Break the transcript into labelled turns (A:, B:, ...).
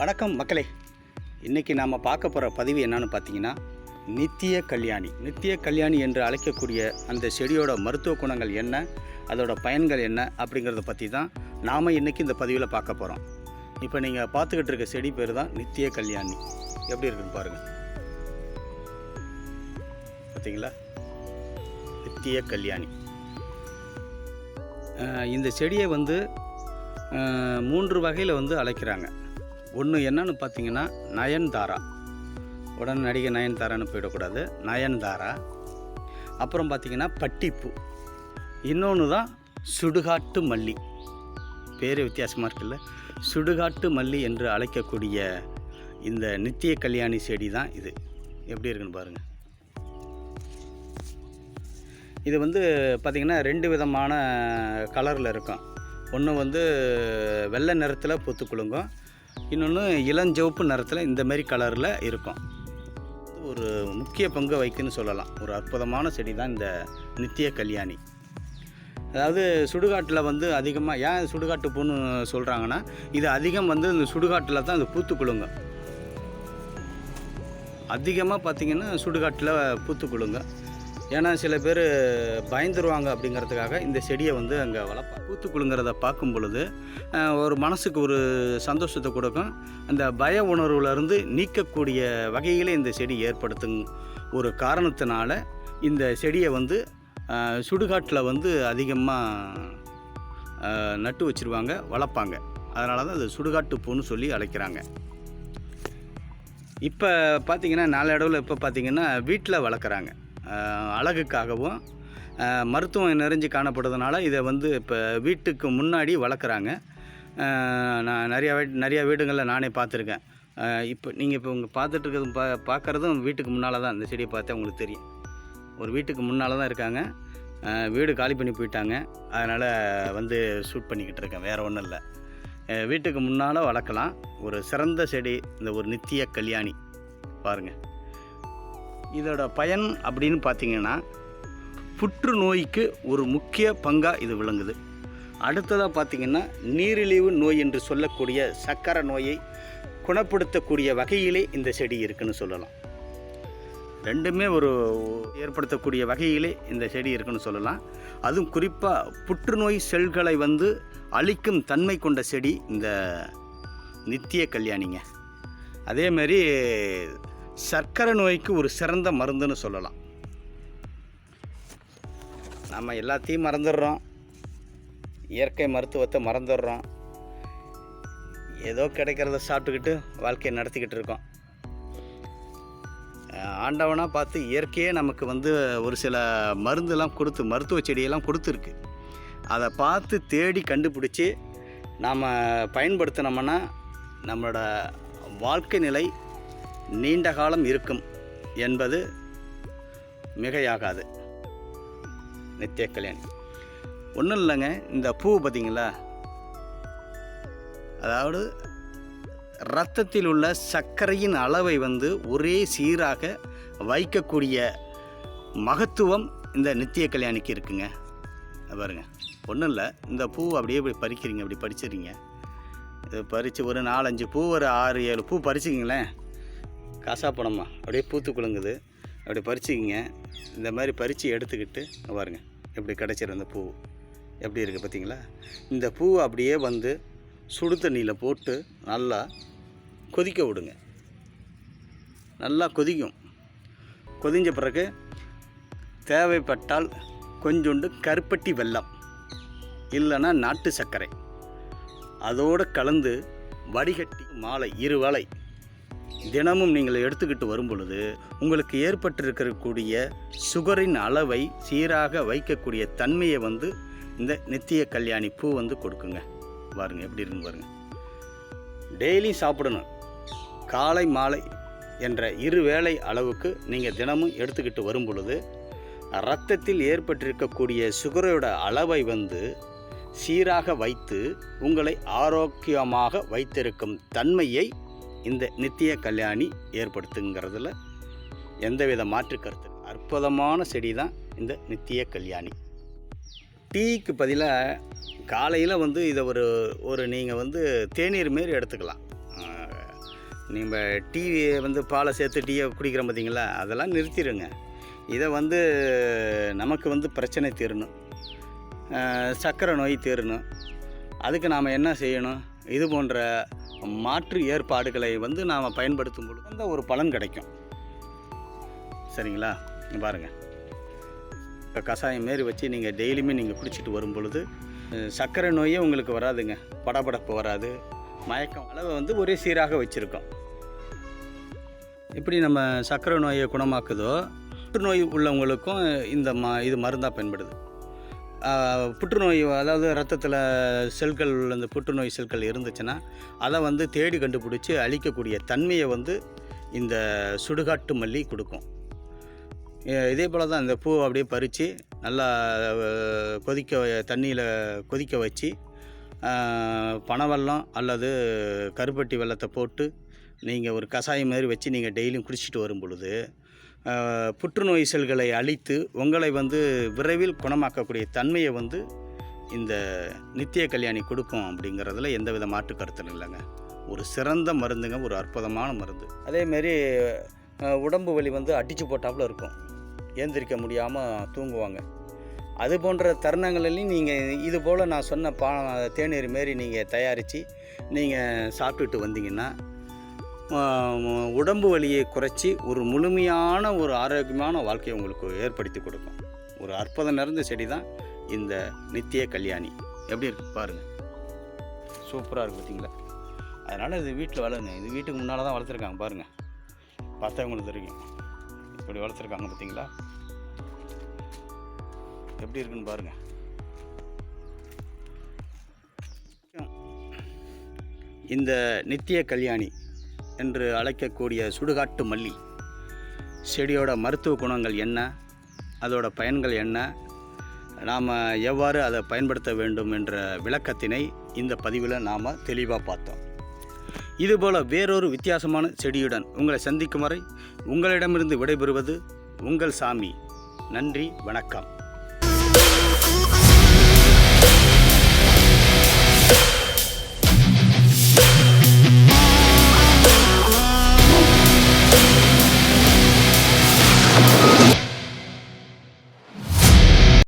A: வணக்கம் மக்களே. இன்றைக்கி நாம் பார்க்க போகிற பதிவு என்னன்னு பார்த்தீங்கன்னா நித்திய கல்யாணி. நித்திய கல்யாணி என்று அழைக்கக்கூடிய அந்த செடியோட மருத்துவ குணங்கள் என்ன அதோட பயன்கள் என்ன அப்படிங்கிறத பற்றி தான் நாம் இன்றைக்கி இந்த பதிவில் பார்க்க போகிறோம் இப்போ நீங்கள் பார்த்துக்கிட்டு இருக்க செடி பேர் தான் நித்திய கல்யாணி. எப்படி இருக்குன்னு பாருங்கள் பார்த்தீங்களா? நித்திய கல்யாணி. இந்த செடியை வந்து மூன்று வகையில் வந்து அழைக்கிறாங்க. ஒன்று என்னன்னு பார்த்தீங்கன்னா நயன்தாரா. உடனே நடிகை நயன்தாரான்னு போயிடக்கூடாது. நயன்தாரா. அப்புறம் பார்த்திங்கன்னா பட்டிப்பூ. இன்னொன்று தான் சுடுகாட்டு மல்லி. பேர் வித்தியாசமாக இருக்குல்ல. சுடுகாட்டு மல்லி என்று அழைக்கக்கூடிய இந்த நித்திய கல்யாணி செடி தான் இது. எப்படி இருக்குன்னு பாருங்கள் இது வந்து பார்த்திங்கன்னா ரெண்டு விதமான கலரில் இருக்கும். ஒன்று வந்து வெள்ளை நிறத்தில் பூத்து குலுங்கும். இன்னொன்று இளஞ்சிவப்பு நிறத்தில் இந்தமாரி கலரில் இருக்கும். ஒரு முக்கிய பங்கு வகிக்குன்னு சொல்லலாம். ஒரு அற்புதமான செடி தான் இந்த நித்திய கல்யாணி. அதாவது சுடுகாட்டில் வந்து அதிகமாக ஏன் சுடுகாட்டு பூன்னு சொல்கிறாங்கன்னா இது அதிகம் வந்து இந்த சுடுகாட்டில் தான் இந்த பூத்து அதிகமாக பார்த்திங்கன்னா சுடுகாட்டில் பூத்துக்குழுங்க ஏன்னா சில பேர் பயந்துருவாங்க அப்படிங்கிறதுக்காக இந்த செடியை வந்து அங்கே வளர்ப்பாங்க பூத்து குலுங்கிறத பார்க்கும் பொழுது ஒரு மனசுக்கு ஒரு சந்தோஷத்தை கொடுக்கும். அந்த பய உணர்வுலேருந்து நீக்கக்கூடிய வகையிலே இந்த செடி ஏற்படுத்தும் ஒரு காரணத்தினால இந்த செடியை வந்து சுடுகாட்டில் வந்து அதிகமாக நட்டு வச்சுருவாங்க வளர்ப்பாங்க. அதனால தான் அது சுடுகாட்டு பூன்னு சொல்லி அழைக்கிறாங்க. இப்போ பார்த்திங்கன்னா நாளடைவில் இப்போ பார்த்தீங்கன்னா வீட்டில் வளர்க்குறாங்க. அழகுக்காகவும் மருத்துவம் நிறைஞ்சு காணப்படுறதுனால இதை வந்து இப்போ வீட்டுக்கு முன்னாடி வளர்க்குறாங்க. நான் நிறையா வீட் நிறையா வீடுங்களில் நானே பார்த்துருக்கேன். இப்போ நீங்கள் இப்போ உங்கள் பார்த்துட்டு பா பார்க்குறதும் வீட்டுக்கு முன்னால் தான் இந்த செடியை பார்த்தா உங்களுக்கு தெரியும். ஒரு வீட்டுக்கு முன்னால் தான் இருக்காங்க. வீடு காலி பண்ணி போயிட்டாங்க. அதனால் வந்து ஷூட் பண்ணிக்கிட்டு இருக்கேன். வேறு ஒன்றும் இல்லை. வீட்டுக்கு முன்னால் வளர்க்கலாம். ஒரு சிறந்த செடி இந்த ஒரு நித்திய கல்யாணி. பாருங்கள் இதோட பயன் அப்படின்னு பார்த்தீங்கன்னா புற்றுநோய்க்கு ஒரு முக்கிய பங்காக இது விளங்குது. அடுத்ததாக பார்த்தீங்கன்னா நீரிழிவு நோய் என்று சொல்லக்கூடிய சக்கரை நோயை குணப்படுத்தக்கூடிய வகையிலே இந்த செடி இருக்குன்னு சொல்லலாம். ரெண்டுமே ஒரு ஏற்படுத்தக்கூடிய வகையிலே இந்த செடி இருக்குன்னு சொல்லலாம். அதுவும் குறிப்பாக புற்றுநோய் செல்களை வந்து அழிக்கும் தன்மை கொண்ட செடி இந்த நித்திய கல்யாணிங்க. அதேமாதிரி சர்க்கரை நோய்க்கு ஒரு சிறந்த மருந்துன்னு சொல்லலாம். நம்ம எல்லாத்தையும் மறந்துடுறோம். இயற்கை மருத்துவத்தை மறந்துடுறோம். ஏதோ கிடைக்கிறத சாப்பிட்டுக்கிட்டு வாழ்க்கையை நடத்திக்கிட்டு இருக்கோம். ஆண்டவனாக பார்த்து இயற்கையே நமக்கு வந்து ஒரு சில மருந்தெல்லாம் கொடுத்து மருத்துவ செடியெல்லாம் கொடுத்துருக்கு. அதை பார்த்து தேடி கண்டுபிடிச்சி நாம் பயன்படுத்தினோம்னா நம்மளோட வாழ்க்கை நிலை நீண்ட காலம் இருக்கும் என்பது மிகையாகாது. நித்திய கல்யாணி ஒன்றும் இல்லைங்க இந்த பூ பார்த்தீங்களா? அதாவது இரத்தத்தில் உள்ள சர்க்கரையின் அளவை வந்து ஒரே சீராக வைக்கக்கூடிய மகத்துவம் இந்த நித்திய கல்யாணிக்கு இருக்குங்க பாருங்க ஒன்றும் இல்லை இந்த பூ அப்படியே இப்படி பறிக்கிறீங்க இப்படி பறிச்சிடுறீங்க. இது பறித்து ஒரு நாலஞ்சு பூ ஒரு ஆறு ஏழு பூ பறிச்சிக்கிங்களேன். காசா பணமா? அப்படியே பூத்து குலுங்குது. அப்படி பறிச்சிக்கிங்க. இந்த மாதிரி பறித்து எடுத்துக்கிட்டு பாருங்கள் பாருங்க எப்படி கிடச்சிரு அந்த பூ. எப்படி இருக்குது பார்த்தீங்களா? இந்த பூ அப்படியே வந்து சுடு தண்ணியில் போட்டு நல்லா கொதிக்க விடுங்க. நல்லா கொதிக்கும். கொதிஞ்ச பிறகு தேவைப்பட்டால் கொஞ்சோண்டு கருப்பட்டி வெல்லம் இல்லைன்னா நாட்டு சர்க்கரை. அதோடு கலந்து வடிகட்டி மாலை இருவேளை தினமும் நீங்கள் எடுத்துக்கிட்டு வரும் பொழுது உங்களுக்கு ஏற்பட்டிருக்கக்கூடிய சுகரின் அளவை சீராக வைக்கக்கூடிய தன்மையை வந்து இந்த நித்திய கல்யாணி பூ வந்து கொடுக்குங்க. பாருங்கள் எப்படி இருக்குன்னு பாருங்கள் டெய்லியும் சாப்பிடணும். காலை மாலை என்ற இரு வேளை அளவுக்கு நீங்கள் தினமும் எடுத்துக்கிட்டு வரும் பொழுது இரத்தத்தில் ஏற்பட்டிருக்கக்கூடிய சுகரோட அளவை வந்து சீராக வைத்து உங்களை ஆரோக்கியமாக வைத்திருக்கும் தன்மையை இந்த நித்திய கல்யாணி ஏற்படுத்துங்கிறதுல எந்தவித மாற்று கருத்து அற்புதமான செடி தான் இந்த நித்திய கல்யாணி. டீக்கு பதிலாக காலையில் வந்து இதை ஒரு ஒரு நீங்கள் வந்து தேநீர் மாரி எடுத்துக்கலாம். நீங்கள் டீ வந்து பாலை சேர்த்து டீயை குடிக்கிறோம் பார்த்தீங்களா அதெல்லாம் நிறுத்திடுங்க இதை வந்து நமக்கு வந்து பிரச்சனை தீரணும். சக்கரை சர்க்கரை நோய் தீரணும். அதுக்கு நாம் என்ன செய்யணும்? இது போன்ற மாற்று ஏற்பாடுகளை வந்து நாம் பயன்படுத்தும் பொழுது அந்த ஒரு பலன் கிடைக்கும். சரிங்களா? பாருங்கள் இப்போ கஷாயம் மாரி வச்சு நீங்கள் டெய்லியுமே நீங்கள் குடிச்சிட்டு வரும் பொழுது சர்க்கரை நோயே உங்களுக்கு வராதுங்க. படபடப்பு வராது. மயக்கம் அளவை வந்து ஒரே சீராக வச்சுருக்கோம். எப்படி நம்ம சர்க்கரை நோயை குணமாக்குதோ புற்றுநோய் உள்ளவங்களுக்கும் இந்த ம இது மருந்தாக பயன்படுது. புற்றுநோய் அதாவது ரத்தத்தில் செல்கள் அந்த புற்றுநோய் செல்கள் இருந்துச்சுன்னா அதை வந்து தேடி கண்டுபிடிச்சி அழிக்கக்கூடிய தன்மையை வந்து இந்த சுடுகாட்டு மல்லி கொடுக்கும். இதே போல் தான் இந்த பூ அப்படியே பறித்து நல்லா கொதிக்க தண்ணியில் கொதிக்க வச்சு பனவெல்லம் அல்லது கருப்பட்டி வெல்லத்தை போட்டு நீங்கள் ஒரு கஷாயம் மாதிரி வச்சு நீங்கள் டெய்லியும் குடிச்சிட்டு வரும் பொழுது புற்றுநோய் செல்களை அழித்து உங்களை வந்து விரைவில் குணமாக்கக்கூடிய தன்மையை வந்து இந்த நித்திய கல்யாணி கொடுக்கும் அப்படிங்கிறதுல எந்த வித மாற்று இல்லைங்க. ஒரு சிறந்த மருந்துங்க ஒரு அற்புதமான மருந்து. அதேமாரி உடம்பு வலி வந்து அடித்து போட்டாப்புல இருக்கும். ஏந்திரிக்க முடியாமல் தூங்குவாங்க. அது போன்ற தருணங்களிலையும் நீங்கள் இது போல் நான் சொன்ன பா தேநீர் மாரி நீங்கள் தயாரித்து நீங்கள் சாப்பிட்டுட்டு வந்தீங்கன்னா உடம்பு வலியை குறைச்சி ஒரு முழுமையான ஒரு ஆரோக்கியமான வாழ்க்கையை உங்களுக்கு ஏற்படுத்தி கொடுக்கும். ஒரு அற்புதம் நிறைந்த செடி தான் இந்த நித்திய கல்யாணி. எப்படி இருக்கு பாருங்கள் சூப்பராக இருக்குது பார்த்தீங்களா அதனால் இது வீட்டில் வளருங்க. இது வீட்டுக்கு முன்னால் தான் வளர்த்துருக்காங்க பாருங்கள் பார்த்தா உங்களுக்கு தெரியும். இப்படி வளர்த்துருக்காங்க பார்த்தீங்களா எப்படி இருக்குன்னு பாருங்கள் இந்த நித்திய கல்யாணி என்று அழைக்கக்கூடிய சுடுகாட்டு மல்லி. செடியோட மருத்துவ குணங்கள் என்ன? அதோட பயன்கள் என்ன? நாம் எவ்வாறு அதை பயன்படுத்த வேண்டும் என்ற விளக்கத்தினை இந்த பதிவில் நாம் தெளிவாக பார்த்தோம். இதுபோல் வேறொரு வித்தியாசமான செடியுடன் உங்களை சந்திக்கும் வரை உங்களிடமிருந்து விடைபெறுவது உங்கள் சாமி. நன்றி வணக்கம்.